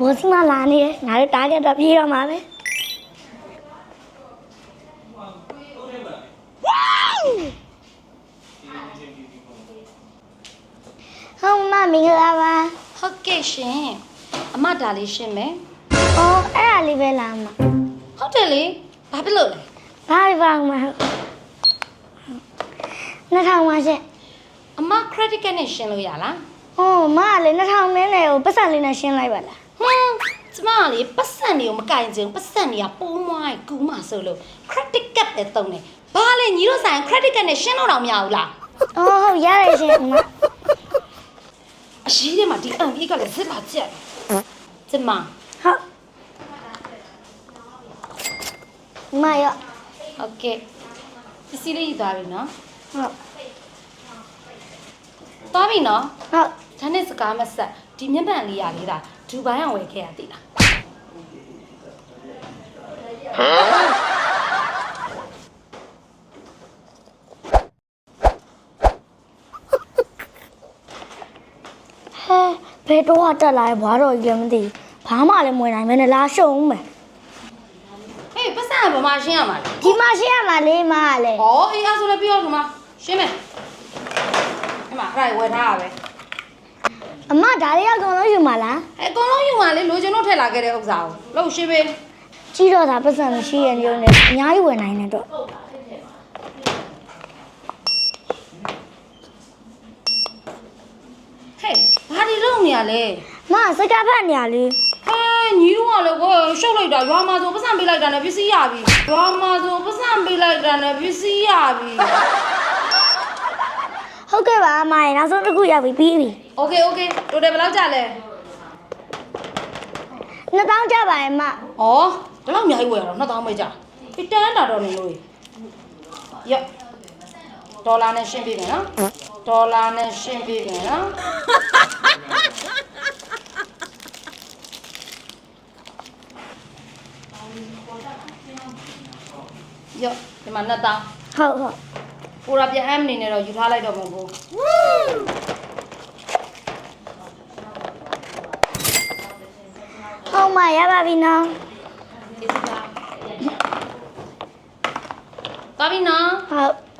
ဘောစီမလာနေတယ်ငါတို့တားကြတော့ပြေးတော့မှာပဲဟုတ်မမင်္ဂလာပါဟုတ်ကဲ့ရှင်အမဒါလေးရှင်းမယ်အော်အဲ့ဒါလေးပဲလာမှာဟုတ်တယ်လေဘာဖြစ်လို့လဲဘာလဲဘာမှနှစ်ထောင်ပါရှင့်အမ credit card နဲ့ရှင်းလို့ရလား။အော်မကလေနှစ်ထောင်နဲ့နဲ့ကိုပတ်စံလေးနဲ့ရှင်းလိုက်ပါလား ဟွန်းကျမကလေပတ်စံတွေကိုမကင်ချင်ဘူးပတ်စံတွေကပုံးမွိုင်းကူးမှဆိုလို့ credit card ပဲတုံးတယ်ဘာလဲညီတို့ဆိုင် credit card နဲ့ရှင်းလို့တော့မရဘူးလား။အော်ဟုတ်ရတယ်ရှင်အမအရှိထဲမှာဒီအန်ကြီးကလည်းစစ်လာကြက်ကျမ။ဟုတ်မရဟုတ်ကဲ့ပစ္စည်းလေးယူသွားပြီနော်ဟုတ်သွားပြီနော်ဟုတ်ဒါနဲ့စကားမဆက်ဒီမျက်မှန်လေးရလေးတာ ဒူဘိုင်းအောင်ဝယ်ခဲ့ရသေးလားဟဲဘယ်တော့တက်လာဘွားတော်ကြီးလည်းမသိဘူးဘာမှလည်းမဝင်နိုင်မနဲ့လာရှုံးမယ်ဟေးပတ်စံကဘာမှရှင်းရမှာလဲ။ဒီမှာရှင်းရမှာလေးမကလည်း။ဩအေးအဲ့ဆိုလည်းပြောတော့မှာရှင်းမယ်။ဒီမှာအဲ့ဒါဝယ်ထားရပဲ အမဒါလေးရောက်ကုန်လို့ယူမှာလား။အဲအကုန်လုံးယူမှလေလိုချင်တော့ထည့်လာခဲ့တဲ့ဥစ္စာကိုလို့ရှင်းပေး။ကြီးတော့ဒါပတ်စံမရှိရဲ့ညုံနဲ့အများကြီးဝင်နိုင်တယ်တော့။ဟဲ့ဘာဒီလုံးနေရလဲ။မစကားဖတ်နေရလေ။ဟဲညီတို့ကလည်းကိုရှုပ်လိုက်တာရွာမှာဆိုပတ်စံပေးလိုက်တာနဲ့ပစ္စည်းရပြီ။ရွာမှာဆိုပတ်စံပေးလိုက်တာနဲ့ပစ္စည်းရပြီ။ ဟုတ်ကဲ့ပါအမရဲ့နောက်ဆုံးတစ်ခုရောက်ပြီပြီးပြီ။ Okay okay တိုတယ်ဘယ်လောက်ကြလဲ။နှစ်တောင်းကြပါရဲ့မ။ဩဒီလောက်အများကြီးဝယ်ရတော့2000ပဲကြာ။ဒီတန်းတာတော့နေလို့။ရဒေါ်လာနဲ့ရှင်းပေးမယ်နော်။ဒေါ်လာနဲ့ရှင်းပေးမယ်နော်။ရော့ဒီမှာနှစ်တောင်းဟုတ်ဟုတ် ကိုရာပြန်အမ်းအနေနဲ့တော့ယူထားလိုက်တော့မှာကိုဟုတ်မရပါပြီနော်ဒီစကားသွားပြီနော်ဟုတ်